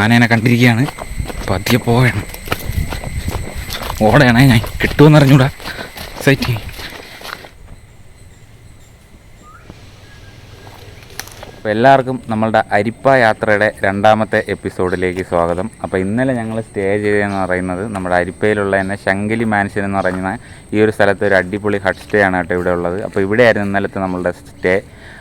ആനേനെ കണ്ടിരിക്കുകയാണ്. പതിയെ പോവേണം ഓടയാണേ ഞാൻ. കിട്ടുമെന്ന് അറിഞ്ഞൂടാ. സൈറ്റ് അപ്പോൾ എല്ലാവർക്കും നമ്മളുടെ അരിപ്പ യാത്രയുടെ രണ്ടാമത്തെ എപ്പിസോഡിലേക്ക് സ്വാഗതം. അപ്പോൾ ഇന്നലെ ഞങ്ങൾ സ്റ്റേ ചെയ്തതെന്ന് പറയുന്നത് നമ്മുടെ അരിപ്പയിലുള്ള തന്നെ ശങ്കലി മാൻഷൻ എന്ന് പറയുന്ന ഈ ഒരു സ്ഥലത്ത് ഒരു അടിപൊളി ഹട്ട് സ്റ്റേ ആണ് കേട്ടോ ഇവിടെ ഉള്ളത്. അപ്പോൾ ഇവിടെയായിരുന്നു ഇന്നലത്തെ നമ്മളുടെ സ്റ്റേ.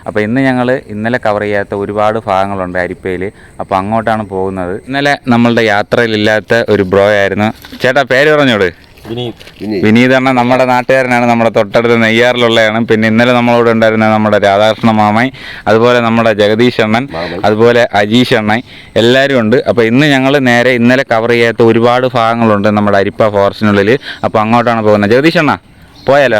അപ്പോൾ ഇന്ന് ഞങ്ങൾ ഇന്നലെ കവർ ചെയ്യാത്ത ഒരുപാട് ഭാഗങ്ങളുണ്ട് അരിപ്പയിൽ അപ്പോൾ അങ്ങോട്ടാണ് പോകുന്നത്. ഇന്നലെ നമ്മളുടെ യാത്രയിലില്ലാത്ത ഒരു ബ്രോ ആയിരുന്നു. ചേട്ടാ പേര് പറഞ്ഞോട്. വിനീത്. അണ്ണൻ നമ്മുടെ നാട്ടുകാരനാണ് നമ്മുടെ തൊട്ടടുത്ത് നെയ്യാറിലുള്ളതാണ് പിന്നെ ഇന്നലെ നമ്മളോട് ഉണ്ടായിരുന്ന നമ്മുടെ രാധാകൃഷ്ണ മാമൈ അതുപോലെ നമ്മുടെ ജഗദീഷ് അണ്ണൻ അതുപോലെ അജീഷ് അണ്ണൻ എല്ലാവരും ഉണ്ട്. അപ്പോൾ ഇന്ന് ഞങ്ങൾ നേരെ ഇന്നലെ കവർ ചെയ്യാത്ത ഒരുപാട് ഭാഗങ്ങളുണ്ട് നമ്മുടെ അരിപ്പ ഫോറസ്റ്റിനുള്ളിൽ അപ്പോൾ അങ്ങോട്ടാണ് പോകുന്നത്. ജഗദീഷ് അണ്ണ. പോയാലോ?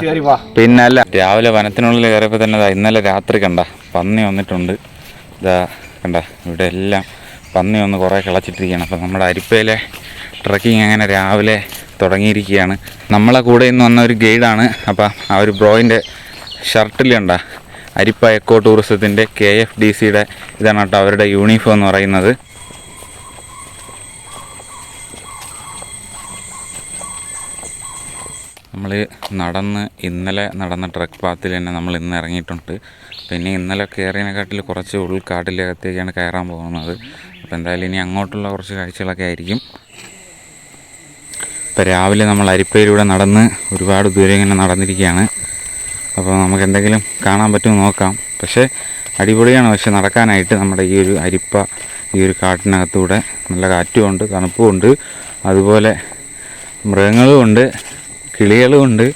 പിന്നെ അല്ല രാവിലെ വനത്തിനുള്ളിൽ കയറിയപ്പോൾ തന്നെ ഇന്നലെ രാത്രി കണ്ട പന്നി വന്നിട്ടുണ്ട്. ഇതാ കണ്ട ഇവിടെ എല്ലാം പന്നി ഒന്ന് കുറേ കിളച്ചിട്ടിരിക്കുകയാണ്. അപ്പോൾ നമ്മുടെ അരിപ്പയിലെ ട്രക്കിംഗ് അങ്ങനെ രാവിലെ തുടങ്ങിയിരിക്കുകയാണ്. നമ്മളെ കൂടെ ഇന്ന് വന്ന ഒരു ഗൈഡാണ്. അപ്പോൾ ആ ഒരു ബ്രോയിന്റെ ഷർട്ടിലുണ്ട അരിപ്പ എക്കോ ടൂറിസത്തിന്റെ കെ എഫ് ഡി സിയുടെ ഇതാണ് കേട്ടോ അവരുടെ യൂണിഫോം എന്ന് പറയുന്നത്. നമ്മൾ നടന്ന് ഇന്നലെ നടന്ന ട്രക്ക് പാത്തിൽ തന്നെ നമ്മൾ ഇന്ന് ഇറങ്ങിയിട്ടുണ്ട്. പിന്നെ ഇന്നലെ കയറിയതിനെക്കാട്ടിൽ കുറച്ച് ഉൾക്കാട്ടിലകത്തേക്കാണ് കയറാൻ പോകുന്നത്. അപ്പോൾ എന്തായാലും ഇനി അങ്ങോട്ടുള്ള കുറച്ച് കാഴ്ചകളൊക്കെ ആയിരിക്കും. ഇപ്പോൾ രാവിലെ നമ്മൾ അരിപ്പയിലൂടെ നടന്ന് ഒരുപാട് ദൂരം ഇങ്ങനെ നടന്നിരിക്കുകയാണ്. അപ്പോൾ നമുക്ക് എന്തെങ്കിലും കാണാൻ പറ്റുമോ നോക്കാം. പക്ഷേ അടിപൊളിയാണ്. പക്ഷേ നടക്കാനായിട്ട് നമ്മുടെ ഈ ഒരു അരിപ്പ ഈ ഒരു കാട്ടിനകത്തൂടെ നല്ല കാറ്റുമുണ്ട് തണുപ്പുമുണ്ട്. അതുപോലെ മൃഗങ്ങളും ഉണ്ട്. കിളികളും ഉണ്ട്.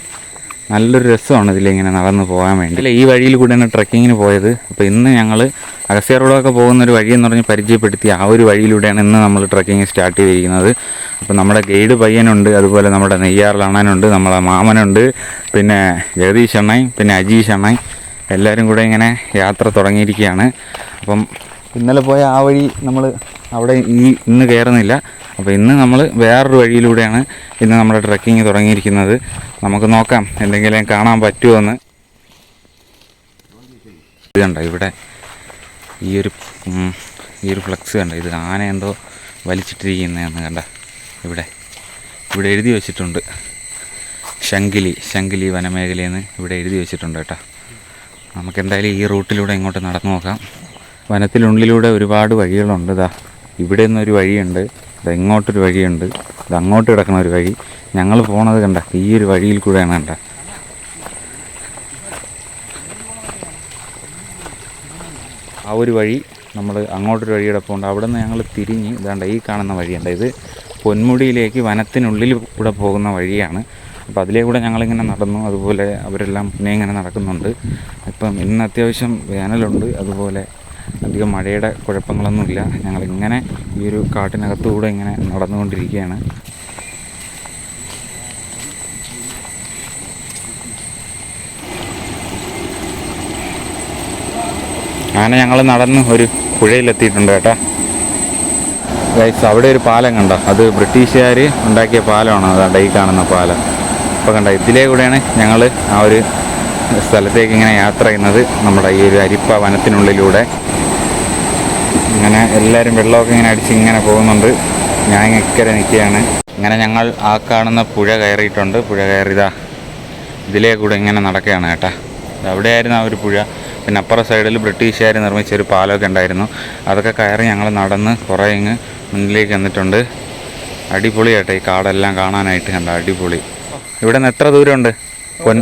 നല്ലൊരു രസമാണ് ഇതിലിങ്ങനെ നടന്നു പോകാൻ വേണ്ടി. ഈ വഴിയിൽ കൂടെയാണ് ട്രക്കിങ്ങിന് പോയത്. അപ്പോൾ ഇന്ന് ഞങ്ങൾ അഗസ്യ റോഡൊക്കെ പോകുന്ന ഒരു വഴി എന്ന് പറഞ്ഞ് പരിചയപ്പെടുത്തി ആ ഒരു വഴിയിലൂടെയാണ് ഇന്ന് നമ്മൾ ട്രക്കിങ് സ്റ്റാർട്ട് ചെയ്തിരിക്കുന്നത്. അപ്പോൾ നമ്മുടെ ഗൈഡ് പയ്യനുണ്ട് അതുപോലെ നമ്മുടെ നെയ്യാറിലണ്ണനുണ്ട് നമ്മളെ മാമനുണ്ട് പിന്നെ ജഗദീഷ് അണ്ണയും പിന്നെ അജീഷ് അണ്ണയും എല്ലാവരും കൂടെ ഇങ്ങനെ യാത്ര തുടങ്ങിയിരിക്കുകയാണ്. അപ്പം ഇന്നലെ പോയ ആ വഴി നമ്മൾ അവിടെ ഈ ഇന്ന് കയറുന്നില്ല അപ്പോൾ ഇന്ന് നമ്മൾ വേറൊരു വഴിയിലൂടെയാണ് ഇന്ന് നമ്മുടെ ട്രക്കിങ് തുടങ്ങിയിരിക്കുന്നത്. നമുക്ക് നോക്കാം എന്തെങ്കിലും കാണാൻ പറ്റുമോ ഇത് കണ്ടോ ഇവിടെ ഈ ഒരു ഈ ഒരു ഫ്ലക്സ് കണ്ട ഇത് ആന എന്തോ വലിച്ചിട്ടിരിക്കുന്നതെന്ന് കണ്ട ഇവിടെ. ഇവിടെ എഴുതി വെച്ചിട്ടുണ്ട്. ശങ്കിലി ശങ്കിലി വനമേഖലയെന്ന് ഇവിടെ എഴുതി വെച്ചിട്ടുണ്ട് കേട്ടോ. നമുക്ക് എന്തായാലും ഈ റൂട്ടിലൂടെ ഇങ്ങോട്ട് നടന്നു നോക്കാം. വനത്തിനുള്ളിലൂടെ ഒരുപാട് വഴികളുണ്ട് ഇതാ ഇവിടെ നിന്നൊരു വഴിയുണ്ട്. ഇങ്ങോട്ടൊരു വഴിയുണ്ട്. ഇത് അങ്ങോട്ട് കിടക്കുന്ന ഒരു വഴി. ഞങ്ങൾ പോണത് കണ്ട ഈ ഒരു വഴിയിൽ കൂടെയാണ് കണ്ട. ആ ഒരു വഴി നമ്മൾ അങ്ങോട്ടൊരു വഴി കിടപ്പുണ്ട് അവിടെ നിന്ന് ഞങ്ങൾ തിരിഞ്ഞ് ഇതാണ്ട ഈ കാണുന്ന വഴിയുണ്ട് ഇത് പൊന്മുടിയിലേക്ക് വനത്തിനുള്ളിൽ കൂടെ പോകുന്ന വഴിയാണ്. അപ്പോൾ അതിലേ കൂടെ ഞങ്ങളിങ്ങനെ നടന്നു. അതുപോലെ അവരെല്ലാം പിന്നെ ഇങ്ങനെ നടക്കുന്നുണ്ട്. ഇപ്പം ഇന്ന് അത്യാവശ്യം വേനലുണ്ട്. അതുപോലെ അധികം മഴയുടെ കുഴപ്പങ്ങളൊന്നുമില്ല. ഞങ്ങളിങ്ങനെ ഈ ഒരു കാട്ടിനകത്തുകൂടെ ഇങ്ങനെ നടന്നുകൊണ്ടിരിക്കുകയാണ്. അങ്ങനെ ഞങ്ങൾ നടന്ന് ഒരു പുഴയിലെത്തിയിട്ടുണ്ട് കേട്ടോ. ഗൈസ് അവിടെ ഒരു പാലം കണ്ടോ? അത് ബ്രിട്ടീഷുകാർ ഉണ്ടാക്കിയ പാലമാണ്. അതാണ് ഈ കാണുന്ന പാലം. അപ്പോൾ കണ്ട ഇതിലേ കൂടെയാണ് ഞങ്ങൾ ആ ഒരു സ്ഥലത്തേക്ക് ഇങ്ങനെ യാത്ര ചെയ്യുന്നത് നമ്മുടെ ഈ ഒരു അരിപ്പ വനത്തിനുള്ളിലൂടെ. ഇങ്ങനെ എല്ലാവരും വെള്ളമൊക്കെ ഇങ്ങനെ അടിച്ച് ഇങ്ങനെ പോകുന്നുണ്ട്. ഞാൻ ഇക്കരെ നിൽക്കുകയാണ്. ഇങ്ങനെ ഞങ്ങൾ ആ കാണുന്ന പുഴ കയറിയിട്ടുണ്ട്. പുഴ കയറിയതാ. ഇതിലേ കൂടെ ഇങ്ങനെ നടക്കുകയാണ് കേട്ടാ. അവിടെയായിരുന്നു ആ ഒരു പുഴ. പിന്നെ അപ്പുറ സൈഡിൽ ബ്രിട്ടീഷുകാർ നിർമ്മിച്ച ഒരു പാലമൊക്കെ ഉണ്ടായിരുന്നു. അതൊക്കെ കയറി ഞങ്ങൾ നടന്ന് കുറേ ഇങ്ങ് മുന്നിലേക്ക് വന്നിട്ടുണ്ട് അടിപൊളിയാട്ടെ ഈ കാടെല്ലാം കാണാനായിട്ട് കണ്ട അടിപൊളി. ഇവിടെ നിന്ന് എത്ര ദൂരമുണ്ട്? പൊൻ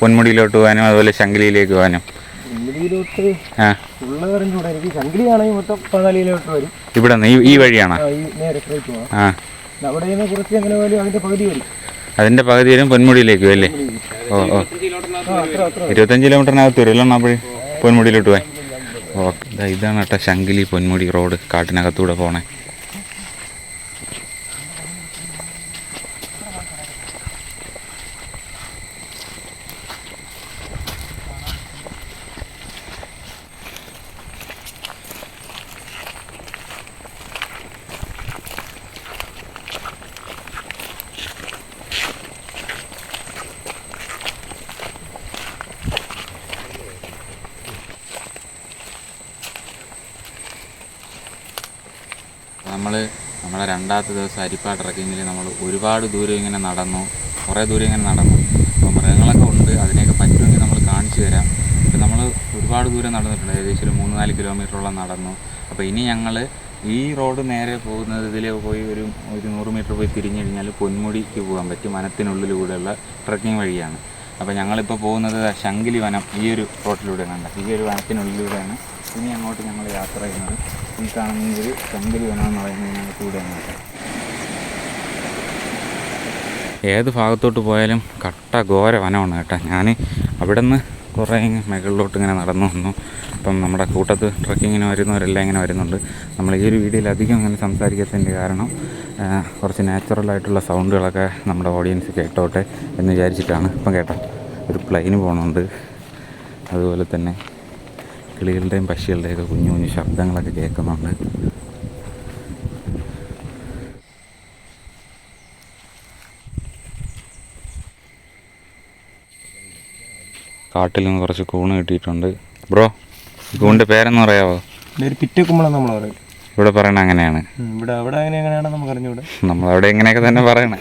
പൊന്മുടിയിലോട്ട് പോകാനും അതുപോലെ ശങ്കിലിയിലേക്ക് പോകാനും. ഇവിടെ ഈ വഴിയാണോ? അതിന്റെ പകുതി വരും. പൊന്മുടിയിലേക്ക് അല്ലേ? ഓ ഓ. ഇരുപത്തഞ്ച് കിലോമീറ്ററിനകത്ത് വരും അല്ലേ അപ്പോഴേ പൊന്മുടിയിലോട്ട് പോയി ഓക്കെ ഇതാണ് കേട്ടോ ശങ്കിലി പൊന്മുടി റോഡ് കാട്ടിനകത്തൂടെ പോണേ. നമ്മൾ നമ്മളെ രണ്ടാമത്തെ ദിവസം അരിപ്പാ ട്രക്കിങ്ങിൽ നമ്മൾ ഒരുപാട് ദൂരം ഇങ്ങനെ നടന്നു കുറേ ദൂരം ഇങ്ങനെ നടന്നു. അപ്പോൾ മൃഗങ്ങളൊക്കെ ഉണ്ട് അതിനെയൊക്കെ പറ്റുമെങ്കിൽ നമ്മൾ കാണിച്ചു തരാം. അപ്പോൾ നമ്മൾ ഒരുപാട് ദൂരം നടന്നിട്ടുണ്ട് ഏകദേശം ഒരു മൂന്ന് നാല് കിലോമീറ്ററോളം നടന്നു. അപ്പോൾ ഇനി ഞങ്ങൾ ഈ റോഡ് നേരെ പോകുന്നത് ഇതിലേ പോയി ഒരു ഒരു നൂറ് മീറ്റർ പോയി തിരിഞ്ഞു കഴിഞ്ഞാൽ പൊന്മുടിക്ക് പോകാൻ പറ്റും വനത്തിനുള്ളിലൂടെയുള്ള ട്രക്കിംഗ് വഴിയാണ്. അപ്പോൾ ഞങ്ങളിപ്പോൾ പോകുന്നത് ശങ്കിലി വനം ഈ ഒരു റോട്ടിലൂടെയാണ് ഈ ഒരു വനത്തിനുള്ളിലൂടെയാണ് ഇനി അങ്ങോട്ട് ഞങ്ങൾ യാത്ര ചെയ്യുന്നത്. ഈ കാണുന്ന ഒരു ശങ്കിലി വനം എന്ന് പറയുന്നത് കൂടെ ഏത് ഭാഗത്തോട്ട് പോയാലും കട്ട ഘോര വനമാണ് കേട്ടോ. ഞാൻ അവിടെ നിന്ന് കുറേ മുകളിലോട്ട് ഇങ്ങനെ നടന്നു വന്നു. അപ്പം നമ്മുടെ കൂട്ടത്ത് ട്രക്കിങ്ങിന് വരുന്നവരെല്ലാം ഇങ്ങനെ വരുന്നുണ്ട്. നമ്മൾ ഈ ഒരു വീഡിയോയിൽ അധികം ഇങ്ങനെ സംസാരിക്കാത്തതിന്റെ കാരണം കുറച്ച് നാച്ചുറലായിട്ടുള്ള സൗണ്ടുകളൊക്കെ നമ്മുടെ ഓഡിയൻസ് കേട്ടോട്ടെ എന്ന് വിചാരിച്ചിട്ടാണ് ഇപ്പം കേട്ടോ. ഒരു പ്ലെയിന് പോകുന്നുണ്ട് അതുപോലെ തന്നെ കിളികളുടെയും പക്ഷികളുടെയൊക്കെ കുഞ്ഞു കുഞ്ഞു ശബ്ദങ്ങളൊക്കെ കേൾക്കുന്നുണ്ട്. കാട്ടിൽ നിന്ന് കുറച്ച് കൂണ് കിട്ടിയിട്ടുണ്ട്. ബ്രോ കൂണിന്റെ പേരെന്ന് പറയാവോ? ഒരു നമ്മൾ പറയും. ഇവിടെ പറയണ അങ്ങനെയാണ്. ഇവിടെ അവിടെ അങ്ങനെ എങ്ങനെയാണെന്ന് നമുക്ക് അറിഞ്ഞൂടെ. നമ്മളവിടെ ഇങ്ങനെയൊക്കെ തന്നെ പറയണേ.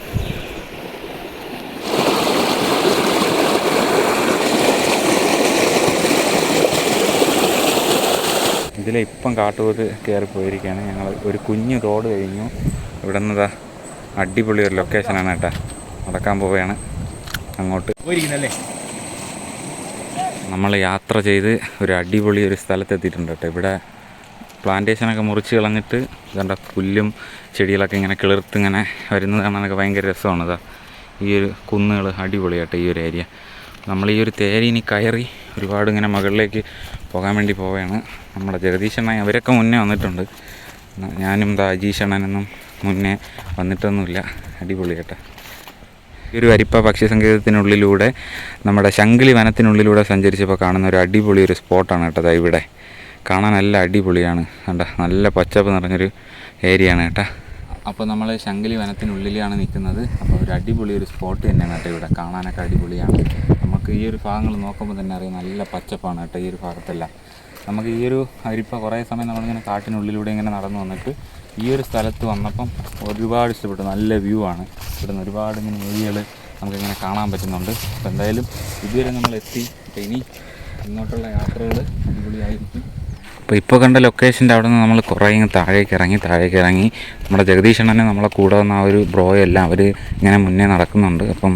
ഇതിലെ ഇപ്പം കാട്ടുപോത്ത് കയറി പോയിരിക്കുകയാണ്. ഞങ്ങൾ ഒരു കുഞ്ഞ് റോഡ് കഴിഞ്ഞു. ഇവിടെ നിന്നതാ അടിപൊളി ഒരു ലൊക്കേഷനാണ് കേട്ടോ. നടക്കാൻ പോവുകയാണ്. അങ്ങോട്ട് നമ്മൾ യാത്ര ചെയ്ത് ഒരു അടിപൊളി ഒരു സ്ഥലത്തെത്തിയിട്ടുണ്ട് കേട്ടോ. ഇവിടെ പ്ലാന്റേഷനൊക്കെ മുറിച്ച് കളഞ്ഞിട്ട് ഇതുകൊണ്ട് പുല്ലും ചെടികളൊക്കെ ഇങ്ങനെ കിളിർത്ത് ഇങ്ങനെ വരുന്നത് കാണാനൊക്കെ ഭയങ്കര രസമാണ് ഇതാ ഈ ഒരു കുന്നുകൾ അടിപൊളിയാട്ടോ ഈ ഒരു ഏരിയ നമ്മൾ ഈ ഒരു തേരിനി കയറി ഒരുപാട് ഇങ്ങനെ മുകളിലേക്ക് പോകാൻ വേണ്ടി പോവുകയാണ്. നമ്മുടെ ജഗദീശണ്ണ അവരൊക്കെ മുന്നേ വന്നിട്ടുണ്ട്. ഞാനും ദാ അജീഷണ്ണനൊന്നും മുന്നേ വന്നിട്ടൊന്നുമില്ല. അടിപൊളി കേട്ടോ. ഈ ഒരു അരിപ്പ പക്ഷി സങ്കേതത്തിനുള്ളിലൂടെ നമ്മുടെ ശങ്കിളി വനത്തിനുള്ളിലൂടെ സഞ്ചരിച്ചപ്പോൾ കാണുന്ന ഒരു അടിപൊളി ഒരു സ്പോട്ടാണ് കേട്ടോ ഇവിടെ. കാണാൻ നല്ല അടിപൊളിയാണ്. കണ്ട? നല്ല പച്ചപ്പ് നിറഞ്ഞൊരു ഏരിയയാണ് കേട്ടോ. അപ്പോൾ നമ്മൾ ശങ്കിലി വനത്തിനുള്ളിലാണ് നിൽക്കുന്നത്. അപ്പോൾ ഒരു അടിപൊളി ഒരു സ്പോട്ട് തന്നെയാണ് കേട്ടോ ഇവിടെ. കാണാനൊക്കെ അടിപൊളിയാണ്. നമുക്ക് ഈ ഒരു ഭാഗങ്ങൾ നോക്കുമ്പോൾ തന്നെ അറിയാം നല്ല പച്ചപ്പാണ് കേട്ടോ ഈ ഒരു ഭാഗത്തെല്ലാം. നമുക്ക് ഈ ഒരു അരിപ്പ കുറേ സമയം നമ്മളിങ്ങനെ കാട്ടിനുള്ളിലൂടെ ഇങ്ങനെ നടന്നു വന്നിട്ട് ഈ ഒരു സ്ഥലത്ത് വന്നപ്പം ഒരുപാട് ഇഷ്ടപ്പെട്ടു. നല്ല വ്യൂ ആണ്. ഇവിടുന്ന് ഒരുപാട് ഇങ്ങനെ ഏരിയകൾ നമുക്കിങ്ങനെ കാണാൻ പറ്റുന്നുണ്ട്. അപ്പോൾ എന്തായാലും ഇതുവരെ നമ്മൾ എത്തി. അപ്പോൾ ഇനി ഇങ്ങോട്ടുള്ള യാത്രകൾ അടിപൊളിയായിരിക്കും. അപ്പോൾ ഇപ്പോൾ കണ്ട ലൊക്കേഷന്റെ അവിടെ നിന്ന് നമ്മൾ കുറേ ഇങ്ങനെ താഴേക്ക് ഇറങ്ങി താഴേക്ക് ഇറങ്ങി. നമ്മുടെ ജഗദീഷണ്ണനെ നമ്മളെ കൂടെ വന്ന ആ ഒരു ബ്രോയെല്ലാം അവർ ഇങ്ങനെ മുന്നേ നടക്കുന്നുണ്ട്. അപ്പം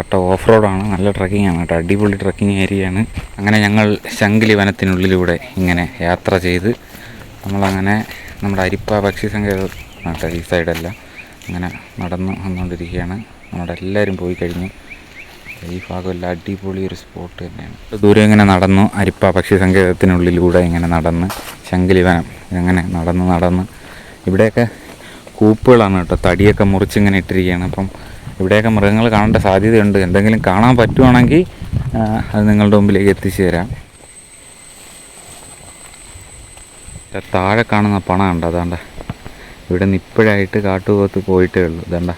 കട്ട ഓഫ് റോഡാണ് നല്ല ട്രക്കിംഗ് ആണ് കേട്ടോ. അടിപൊളി ട്രക്കിംഗ് ഏരിയയാണ്. അങ്ങനെ ഞങ്ങൾ ശങ്കിലി വനത്തിനുള്ളിലൂടെ ഇങ്ങനെ യാത്ര ചെയ്ത് നമ്മളങ്ങനെ നമ്മുടെ അരിപ്പ പക്ഷി സങ്കേതം കേട്ടോ ഈ സൈഡല്ല അങ്ങനെ നടന്ന് വന്നുകൊണ്ടിരിക്കുകയാണ് നമ്മുടെ എല്ലാവരും പോയി കഴിഞ്ഞു. ഈ ഭാഗമല്ല അടിപൊളി ഒരു സ്പോട്ട് തന്നെയാണ്. ദൂരെ ഇങ്ങനെ നടന്നു അരിപ്പ പക്ഷി സങ്കേതത്തിനുള്ളിലൂടെ ഇങ്ങനെ നടന്ന് ശങ്കിലി വനം ഇങ്ങനെ നടന്ന് നടന്ന്. ഇവിടെയൊക്കെ കൂപ്പുകളാണ് കേട്ടോ. തടിയൊക്കെ മുറിച്ചിങ്ങനെ ഇട്ടിരിക്കുകയാണ്. അപ്പം ഇവിടെയൊക്കെ മൃഗങ്ങൾ കാണേണ്ട സാധ്യതയുണ്ട്. എന്തെങ്കിലും കാണാൻ പറ്റുവാണെങ്കിൽ അത് നിങ്ങളുടെ മുമ്പിലേക്ക് എത്തിച്ചു തരാം താഴെ കാണുന്ന പണ ഉണ്ട് അതാണ്ട ഇവിടെ നിന്ന് ഇപ്പോഴായിട്ട് കാട്ടുപോത്ത് പോയിട്ടേ ഉള്ളൂ. ഇതാണ്ട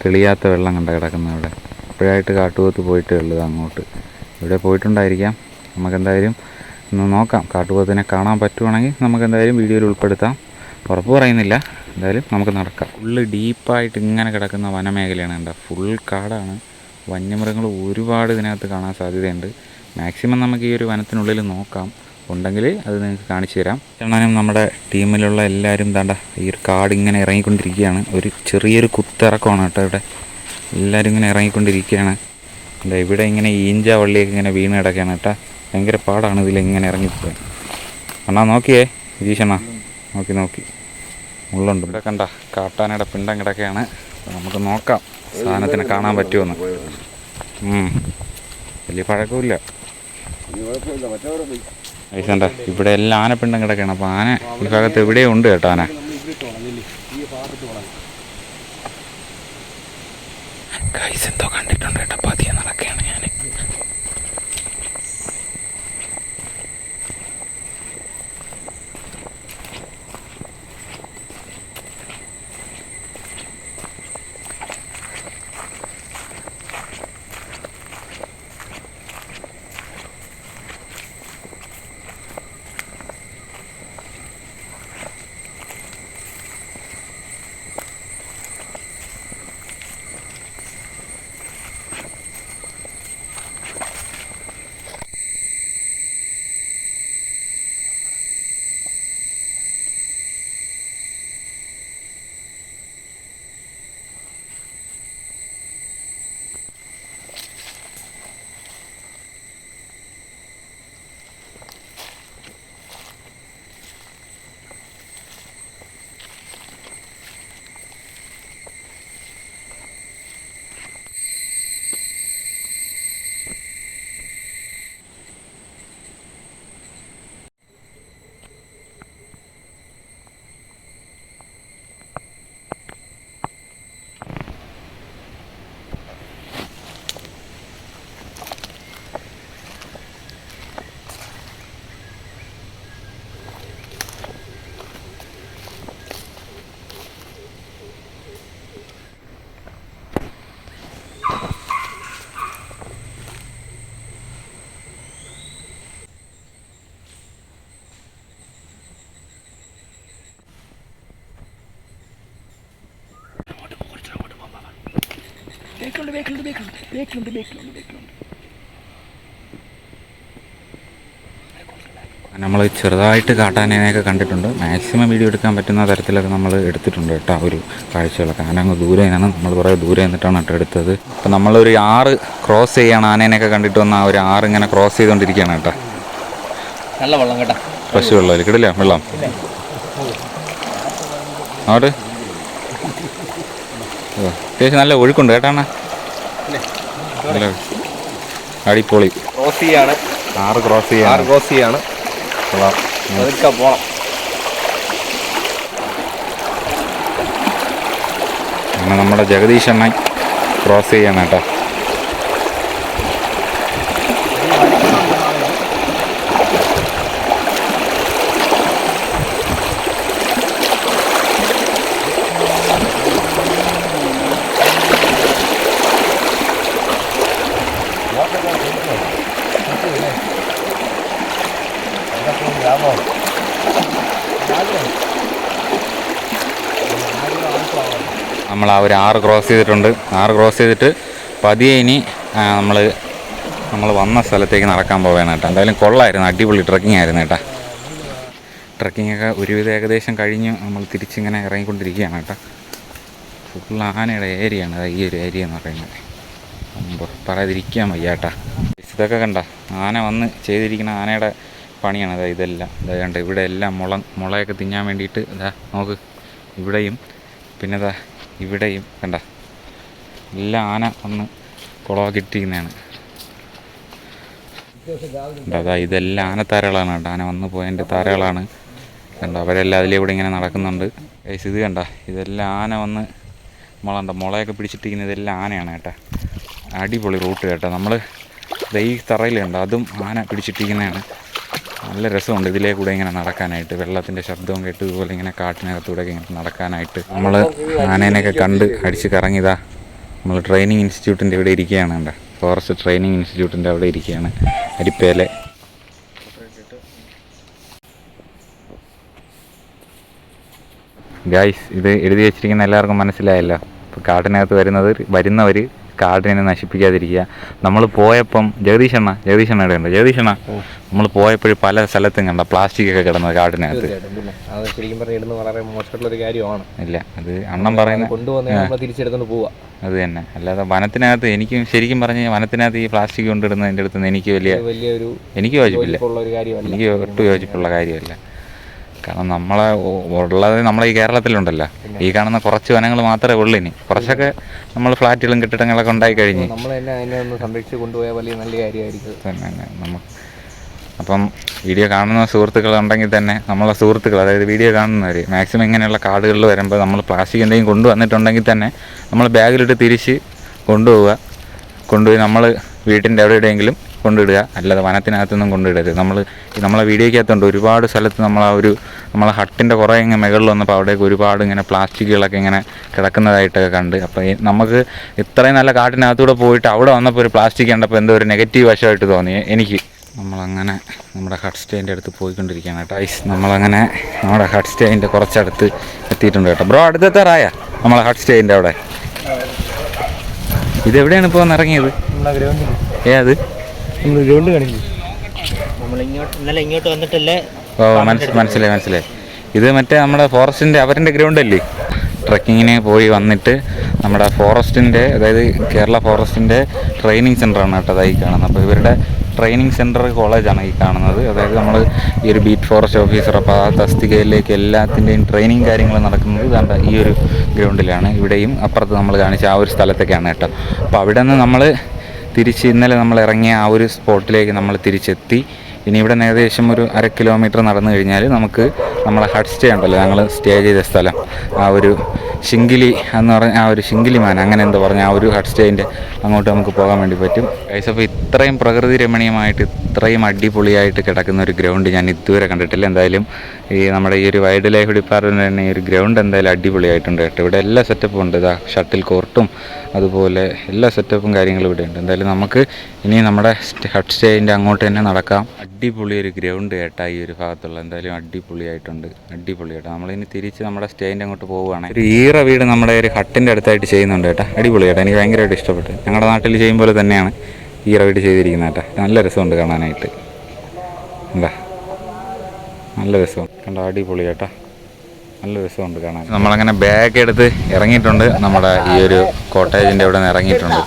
തെളിയാത്ത വെള്ളം കണ്ട കിടക്കുന്ന ഇവിടെ ഇപ്പോഴായിട്ട് കാട്ടുപോത്ത് പോയിട്ടേ ഉള്ളൂ അങ്ങോട്ട്. ഇവിടെ പോയിട്ടുണ്ടായിരിക്കാം. നമുക്കെന്തായാലും ഒന്ന് നോക്കാം. കാട്ടുപോത്തിനെ കാണാൻ പറ്റുവാണെങ്കിൽ നമുക്കെന്തായാലും വീഡിയോയിൽ ഉൾപ്പെടുത്താം. ഉറപ്പ് പറയുന്നില്ല. എന്തായാലും നമുക്ക് നടക്കാം. ഫുള്ള് ഡീപ്പായിട്ട് ഇങ്ങനെ കിടക്കുന്ന വനമേഖലയാണ് എന്താ ഫുൾ കാടാണ്. വന്യമൃഗങ്ങൾ ഒരുപാട് ഇതിനകത്ത് കാണാൻ സാധ്യതയുണ്ട്. മാക്സിമം നമുക്ക് ഈ ഒരു വനത്തിനുള്ളിൽ നോക്കാം. ഉണ്ടെങ്കിൽ അത് നിങ്ങൾക്ക് കാണിച്ചു തരാം. ചേട്ടനും നമ്മുടെ ടീമിലുള്ള എല്ലാവരും താണ്ട ഈ ഒരു കാട് ഇങ്ങനെ ഇറങ്ങിക്കൊണ്ടിരിക്കുകയാണ്. ഒരു ചെറിയൊരു കുത്തിറക്കമാണ് കേട്ടോ ഇവിടെ. എല്ലാവരും ഇങ്ങനെ ഇറങ്ങിക്കൊണ്ടിരിക്കുകയാണ്. എന്താ ഇവിടെ ഇങ്ങനെ ഈഞ്ച വള്ളിയൊക്കെ ഇങ്ങനെ വീണ് കിടക്കുകയാണ് കേട്ടോ. ഭയങ്കര പാടാണ് ഇതിൽ ഇങ്ങനെ ഇറങ്ങിപ്പോയി. അണ്ണാ നോക്കിയേ ജീഷണ്ണ നോക്കി നോക്കി. മുള്ളുണ്ട്. ഇവിടെ കണ്ട കാട്ടാനയുടെ പിണ്ടം കിടക്കുകയാണ് നമുക്ക് നോക്കാം സാധനത്തിന് കാണാൻ പറ്റുമെന്ന് ഉം. വലിയ പഴക്കമില്ല ഐസണ്ട ഇവിടെ എല്ലാം ആനപ്പിണ്ടം കിടക്കുകയാണ് അപ്പോൾ ആന ഈ ഭാഗത്ത് എവിടെയും ഉണ്ട് കേട്ടോ ആന. ഗൈസ് എന്തോ കണ്ടിട്ടുണ്ട് കേട്ടോ. നമ്മൾ ചെറുതായിട്ട് കാട്ടാനേനെയൊക്കെ കണ്ടിട്ടുണ്ട്. മാക്സിമം വീഡിയോ എടുക്കാൻ പറ്റുന്ന തരത്തിലൊക്കെ നമ്മൾ എടുത്തിട്ടുണ്ട് കേട്ടോ ഒരു കാഴ്ചകളൊക്കെ. ആന അങ്ങ് ദൂരെ നിന്നാണ്. നമ്മൾ കുറേ ദൂരെ നിന്നിട്ടാണ് കേട്ടോ എടുത്തത്. അപ്പം നമ്മളൊരു ആറ് ക്രോസ് ചെയ്യാണ് ആനേനെയൊക്കെ കണ്ടിട്ട് വന്ന ഒരു ആറ് ഇങ്ങനെ ക്രോസ് ചെയ്തുകൊണ്ടിരിക്കുകയാണ് കേട്ടോ. നല്ല വെള്ളം കേട്ടോ. പശു വെള്ളം കിടില്ല വെള്ളം. അങ്ങോട്ട്. അത്യാവശ്യം നല്ല ഒഴുക്കുണ്ട് കേട്ടാണ് അടിപൊളി. ക്രോസ് ചെയ്യാണ് ആറ് ക്രോസ് ആറ് ക്രോസ് ചെയ്യാണ്. അതൊക്കെ പോണം. അങ്ങനെ നമ്മുടെ ജഗദീഷ് അണ്ണൻ ക്രോസ് ചെയ്യണം കേട്ടോ നമ്മൾ ആ ഒരു ആറ് ക്രോസ് ചെയ്തിട്ടുണ്ട്. ആറ് ക്രോസ് ചെയ്തിട്ട് പതിയെ ഇനി നമ്മൾ നമ്മൾ വന്ന സ്ഥലത്തേക്ക് നടക്കാൻ പോവുകയാണ് കേട്ടോ. എന്തായാലും കൊള്ളായിരുന്നു. അടിപൊളി ട്രക്കിംഗ് ആയിരുന്നു കേട്ടോ. ട്രക്കിംഗ് ഒക്കെ ഒരുവിധം ഏകദേശം കഴിഞ്ഞ് നമ്മൾ തിരിച്ചിങ്ങനെ ഇറങ്ങിക്കൊണ്ടിരിക്കുകയാണ് കേട്ടോ. ഫുൾ ആനയുടെ ഏരിയയാണ് ഈ ഒരു ഏരിയ എന്ന് പറയുന്നത്. പറയാതിരിക്കാൻ വയ്യ കേട്ടോ. ഇതൊക്കെ കണ്ട ആന വന്ന് ചെയ്തിരിക്കുന്ന ആനയുടെ പണിയാണ് അതായത് ഇതെല്ലാം. അതായത് ഇവിടെ എല്ലാം മുള മുളയൊക്കെ തിന്നാൻ വേണ്ടിയിട്ട് ഇതാ നോക്ക്. ഇവിടെയും പിന്നെ ഇതാ ഇവിടെയും കണ്ട എല്ലാം ആന ഒന്ന് കുളമാക്കിയിട്ടിരിക്കുന്നതാണ് കിട്ടിയിരുന്നതാണ്. അതാ ഇതെല്ലാം ആനത്താരകളാണ് കേട്ടോ ആന വന്ന് പോയതിന്റെ താരകളാണ് കണ്ടോ അവരെല്ലാം അതിലൂടെ ഇങ്ങനെ നടക്കുന്നുണ്ട്. ഇത് കണ്ട ഇതെല്ലാം ആന വന്ന് മുളണ്ട മുളയൊക്കെ പിടിച്ചിട്ടിരിക്കുന്ന ഇതെല്ലാം ആനയാണ് കേട്ടോ. അടിപൊളി റൂട്ട് കേട്ടോ. നമ്മൾ ഈ തറയിലുണ്ട് അതും ആന പിടിച്ചിട്ടിരിക്കുന്നതാണ്. നല്ല രസമുണ്ട് ഇതിലേ കൂടെ ഇങ്ങനെ നടക്കാനായിട്ട്. വെള്ളത്തിന്റെ ശബ്ദവും കേട്ട് ഇതുപോലെ ഇങ്ങനെ കാട്ടിനകത്തൂടെ ഇങ്ങനെ നടക്കാനായിട്ട്. നമ്മൾ ആനേനെയൊക്കെ കണ്ട് അടിച്ച് കറങ്ങിയതാ. നമ്മൾ ട്രെയിനിങ് ഇൻസ്റ്റിറ്റ്യൂട്ടിന്റെ ഇവിടെ ഇരിക്കുകയാണ് കണ്ട. ഫോറസ്റ്റ് ട്രെയിനിങ് ഇൻസ്റ്റിറ്റ്യൂട്ടിന്റെ അവിടെ ഇരിക്കുകയാണ്. അരിപ്പേലെ. ഗായ്സ് ഇത് എഴുതി വെച്ചിരിക്കുന്ന എല്ലാവർക്കും മനസ്സിലായല്ലോ. ഇപ്പോൾ കാട്ടിനകത്ത് വരുന്നത് വരുന്നവർ കാടിനെ നശിപ്പിക്കാതിരിക്കുക. നമ്മൾ പോയപ്പം ജഗദീഷണ്ണ ജഗദീഷണ്ണയുടെ ഉണ്ട് ജഗദീഷണ്ണ നമ്മൾ പോയപ്പോഴും പല സ്ഥലത്തും കണ്ട പ്ലാസ്റ്റിക് ഒക്കെ കിടന്നത് കാടിനകത്ത് തീർച്ചയായിട്ടും. പിന്നെ അത് ശരിക്കും പറഞ്ഞാൽ ഇടുന്നത് വളരെ മോശമായിട്ടുള്ള ഒരു കാര്യമാണ്. ഇല്ല അത് അണ്ണം പറയുന്ന കൊണ്ടുവന്ന് നമ്മൾ തിരിച്ചെടുത്തോണ്ട് പോവാ. അത് തന്നെ. അല്ലാതെ വനത്തിനകത്ത് എനിക്കും ശരിക്കും പറഞ്ഞു വനത്തിനകത്ത് ഈ പ്ലാസ്റ്റിക് കൊണ്ടിടുന്നതിന്റെ അടുത്ത് എനിക്ക് വലിയ വലിയൊരു എനിക്ക് യോജിപ്പില്ല. എനിക്ക് ഒട്ടും യോജിപ്പുള്ള കാര്യമല്ല. കാരണം നമ്മളെ ഉള്ളത് നമ്മളെ ഈ കേരളത്തിലുണ്ടല്ലോ. ഈ കാണുന്ന കുറച്ച് വനങ്ങൾ മാത്രമേ ഉള്ളൂ ഇനി. കുറച്ചൊക്കെ നമ്മൾ ഫ്ലാറ്റുകളും കെട്ടിടങ്ങളൊക്കെ ഉണ്ടായി കഴിഞ്ഞു. നമ്മൾ തന്നെ അതിനെ ഒന്ന് സംരക്ഷിച്ച് കൊണ്ടുപോയാൽ വലിയ നല്ല കാര്യമായിരിക്കും. തന്നെ തന്നെ. നമുക്ക് അപ്പം വീഡിയോ കാണുന്ന സുഹൃത്തുക്കൾ ഉണ്ടെങ്കിൽ തന്നെ നമ്മളെ സുഹൃത്തുക്കൾ അതായത് വീഡിയോ കാണുന്നവർ മാക്സിമം ഇങ്ങനെയുള്ള കാർഡുകളിൽ വരുമ്പോൾ നമ്മൾ പ്ലാസ്റ്റിക് എന്തെങ്കിലും കൊണ്ടുവന്നിട്ടുണ്ടെങ്കിൽ തന്നെ നമ്മൾ ബാഗിലിട്ട് തിരിച്ച് കൊണ്ടുപോവുക. കൊണ്ടുപോയി നമ്മൾ വീട്ടിന്റെ എവിടെയെങ്കിലും കൊണ്ടിടുക അല്ലാതെ വനത്തിനകത്തൊന്നും കൊണ്ടിടരുത്. നമ്മൾ നമ്മളെ വീഡിയോയ്ക്കകത്തുണ്ട് ഒരുപാട് സ്ഥലത്ത് നമ്മൾ ആ ഒരു നമ്മളെ ഹട്ടിന്റെ കുറേ ഇങ്ങനെ മുകളിൽ വന്നപ്പോൾ അവിടേക്ക് ഒരുപാട് ഇങ്ങനെ പ്ലാസ്റ്റിക്കുകളൊക്കെ ഇങ്ങനെ കിടക്കുന്നതായിട്ടൊക്കെ കണ്ട്. അപ്പോൾ നമുക്ക് ഇത്രയും നല്ല കാട്ടിനകത്തൂടെ പോയിട്ട് അവിടെ വന്നപ്പോൾ ഒരു പ്ലാസ്റ്റിക് കണ്ടപ്പോൾ എന്തോ ഒരു നെഗറ്റീവ് വശമായിട്ട് തോന്നി. എനിക്ക് നമ്മളങ്ങനെ നമ്മുടെ ഹട്ട് സ്റ്റേന്റെ അടുത്ത് പോയിക്കൊണ്ടിരിക്കുകയാണ് കേട്ടോ. ഐസ് നമ്മളങ്ങനെ നമ്മുടെ ഹട്ട് സ്റ്റേന്റെ കുറച്ചടുത്ത് എത്തിയിട്ടുണ്ട് കേട്ടോ. ബ്രോ അടുത്തെത്താറായ നമ്മളെ ഹട്ട് സ്റ്റേന്റെ അവിടെ. ഇതെവിടെയാണ് ഇപ്പോൾ വന്ന് ഇറങ്ങിയത് നമ്മളെ ഗ്രൗണ്ടിൽ ഏത് നമ്മൾ ഗ്രൗണ്ട് ഇങ്ങോട്ട് ഇന്നലെ ഇങ്ങോട്ട് വന്നിട്ടല്ലേ ഓ മനസ്സിലായി മനസ്സിലായി മനസ്സിലായി. ഇത് മറ്റേ നമ്മുടെ ഫോറസ്റ്റിന്റെ അവരുടെ ഗ്രൗണ്ട് അല്ലേ? ട്രക്കിങ്ങിന് പോയി വന്നിട്ട് നമ്മുടെ ഫോറസ്റ്റിന്റെ അതായത് കേരള ഫോറസ്റ്റിന്റെ ട്രെയിനിങ് സെന്ററാണ് കേട്ടോ അതായി കാണുന്നത്. അപ്പോൾ ഇവരുടെ ട്രെയിനിങ് സെന്റർ കോളേജാണ് ഈ കാണുന്നത്. അതായത് നമ്മൾ ഈ ഒരു ബീറ്റ് ഫോറസ്റ്റ് ഓഫീസർ അപ്പോൾ ആ തസ്തികയിലേക്ക് എല്ലാത്തിന്റെയും ട്രെയിനിങ് കാര്യങ്ങൾ നടക്കുന്നത് ഇതാണ്ട ഈ ഒരു ഗ്രൗണ്ടിലാണ് ഇവിടെയും അപ്പുറത്ത് നമ്മൾ കാണിച്ച ആ ഒരു സ്ഥലത്തൊക്കെയാണ് കേട്ടോ. അപ്പോൾ അവിടെ നിന്ന് നമ്മൾ തിരിച്ച് ഇന്നലെ നമ്മൾ ഇറങ്ങിയ ആ ഒരു സ്പോട്ടിലേക്ക് നമ്മൾ തിരിച്ചെത്തി. ഇനി ഇവിടെ ഏകദേശം ഒരു അര കിലോമീറ്റർ നടന്നു കഴിഞ്ഞാൽ നമുക്ക് നമ്മളെ ഹട്ട് സ്റ്റേ ഉണ്ടല്ലോ. ഞങ്ങൾ സ്റ്റേ ചെയ്ത സ്ഥലം. ആ ഒരു ശിങ്കിലി എന്ന് പറഞ്ഞ ആ ഒരു ശിങ്കിലി മാന അങ്ങനെ എന്താ പറഞ്ഞാൽ ആ ഒരു ഹട്ട് സ്റ്റേന്റെ അങ്ങോട്ട് നമുക്ക് പോകാൻ വേണ്ടി പറ്റും. ഗൈസ് അപ്പോൾ ഇത്രയും പ്രകൃതി രമണീയമായിട്ട് ഇത്രയും അടിപൊളിയായിട്ട് കിടക്കുന്ന ഒരു ഗ്രൗണ്ട് ഞാൻ ഇതുവരെ കണ്ടിട്ടില്ല. എന്തായാലും ഈ നമ്മുടെ ഈ ഒരു വൈൽഡ് ലൈഫ് ഡിപ്പാർട്ട്മെന്റ് തന്നെ ഈ ഒരു ഗ്രൗണ്ട് എന്തായാലും അടിപൊളിയായിട്ടുണ്ട് കേട്ടോ. ഇവിടെ എല്ലാ സെറ്റപ്പും ഉണ്ട്. ഇതാ ഷട്ടിൽ കോർട്ടും അതുപോലെ എല്ലാ സെറ്റപ്പും കാര്യങ്ങളും ഇവിടെ ഉണ്ട് എന്തായാലും നമുക്ക് ഇനി നമ്മുടെ ഹട്ട് സ്റ്റേന്റെ അങ്ങോട്ട് തന്നെ നടക്കാം. അടിപൊളി ഒരു ഗ്രൗണ്ട് കേട്ടാ ഈ ഒരു ഭാഗത്തുള്ള. എന്തായാലും അടിപൊളിയായിട്ടുണ്ട്. അടിപൊളി കേട്ടോ നമ്മളിനി തിരിച്ച് നമ്മുടെ സ്റ്റേന്റെ അങ്ങോട്ട് പോവുകയാണെങ്കിൽ ഒരു ഈറ വീട് നമ്മുടെ ഒരു ഹട്ടിന്റെ അടുത്തായിട്ട് ചെയ്യുന്നുണ്ട് കേട്ടോ അടിപൊളി കേട്ടോ എനിക്ക് ഭയങ്കരമായിട്ട് ഇഷ്ടപ്പെട്ടു. ഞങ്ങളുടെ നാട്ടിൽ ചെയ്യും പോലെ തന്നെയാണ് ഈറ വീട് ചെയ്തിരിക്കുന്നത് കേട്ടോ നല്ല രസമുണ്ട് കാണാനായിട്ട്. എന്താ? നല്ല രസമുണ്ട്. കണ്ടോ? അടിപൊളി കേട്ടോ നല്ല രസമുണ്ട് കാണാൻ. നമ്മളങ്ങനെ ബാഗ് എടുത്ത് ഇറങ്ങിയിട്ടുണ്ട്. നമ്മുടെ ഈ ഒരു കോട്ടേജിന്റെ ഇവിടെ നിന്ന് ഇറങ്ങിയിട്ടുണ്ട്.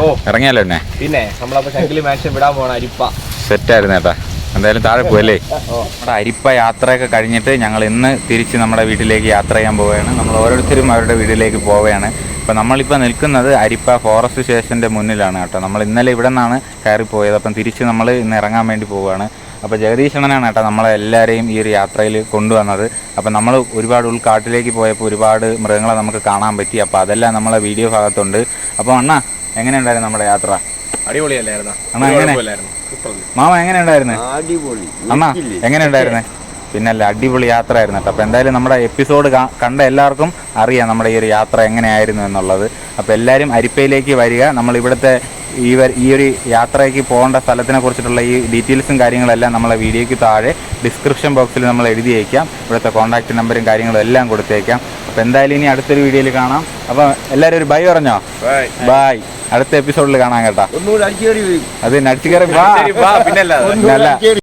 ഓ. ഇറങ്ങിയാലോ എന്നെ? പിന്നെ നമ്മളപ്പോ ശങ്കിലി മാൻഷൻ വിടാൻ പോണ അരിപ്പ. സെറ്റായിരുന്നു ഏട്ടാ എന്തായാലും താഴെ പോയല്ലേ? നമ്മുടെ അരിപ്പ യാത്രയൊക്കെ കഴിഞ്ഞിട്ട് ഞങ്ങൾ ഇന്ന് തിരിച്ച് നമ്മുടെ വീട്ടിലേക്ക് യാത്ര ചെയ്യാൻ പോവുകയാണ്. നമ്മൾ ഓരോരുത്തരും അവരുടെ വീട്ടിലേക്ക് പോവുകയാണ്. അപ്പോൾ നമ്മളിപ്പോൾ നിൽക്കുന്നത് അരിപ്പ ഫോറസ്റ്റ് സ്റ്റേഷന്റെ മുന്നിലാണ് കേട്ടോ. നമ്മൾ ഇന്നലെ ഇവിടെ നിന്നാണ് കയറിപ്പോയത് അപ്പം തിരിച്ച് നമ്മൾ ഇന്ന് ഇറങ്ങാൻ വേണ്ടി പോവുകയാണ്. അപ്പോൾ ജഗദീശണനാണ് കേട്ടോ നമ്മളെ എല്ലാവരെയും ഈ ഒരു യാത്രയിൽ കൊണ്ടുവന്നത്. അപ്പോൾ നമ്മൾ ഒരുപാട് ഉൾക്കാട്ടിലേക്ക് പോയപ്പോൾ ഒരുപാട് മൃഗങ്ങളെ നമുക്ക് കാണാൻ പറ്റി. അപ്പോൾ അതെല്ലാം നമ്മളെ വീഡിയോ ഭാഗത്തുണ്ട്. അപ്പോൾ അണ്ണ എങ്ങനെയുണ്ടായിരുന്നു നമ്മുടെ യാത്ര? അടിപൊളിയല്ലായിരുന്ന? അണ്ണാ എങ്ങനെ? മാമ എങ്ങനെയുണ്ടായിരുന്നു അടിപൊളി. അണ്ണ എങ്ങനെയുണ്ടായിരുന്നേ പിന്നല്ല അടിപൊളി യാത്രയായിരുന്നു. കേട്ടോ അപ്പോൾ എന്തായാലും നമ്മുടെ എപ്പിസോഡ് കണ്ട എല്ലാവർക്കും അറിയാം നമ്മുടെ ഈ ഒരു യാത്ര എങ്ങനെയായിരുന്നു എന്നുള്ളത്. അപ്പോൾ എല്ലാവരും അരിപ്പയിലേക്ക് വരിക. നമ്മൾ ഇവിടുത്തെ ഈ ഈ ഒരു യാത്രയ്ക്ക് പോകേണ്ട സ്ഥലത്തിനെ കുറിച്ചിട്ടുള്ള ഈ ഡീറ്റെയിൽസും കാര്യങ്ങളെല്ലാം നമ്മളെ വീഡിയോയ്ക്ക് താഴെ ഡിസ്ക്രിപ്ഷൻ ബോക്സിൽ നമ്മൾ എഴുതി വയ്ക്കാം ഇവിടുത്തെ കോൺടാക്റ്റ് നമ്പറും കാര്യങ്ങളും എല്ലാം കൊടുത്തേക്കാം. അപ്പോൾ എന്തായാലും ഇനി അടുത്തൊരു വീഡിയോയിൽ കാണാം. അപ്പോൾ എല്ലാവരും ഒരു ബൈ പറഞ്ഞോ? ബൈ. അടുത്ത എപ്പിസോഡിൽ കാണാം കേട്ടോ. അത് നടിച്ചു കയറി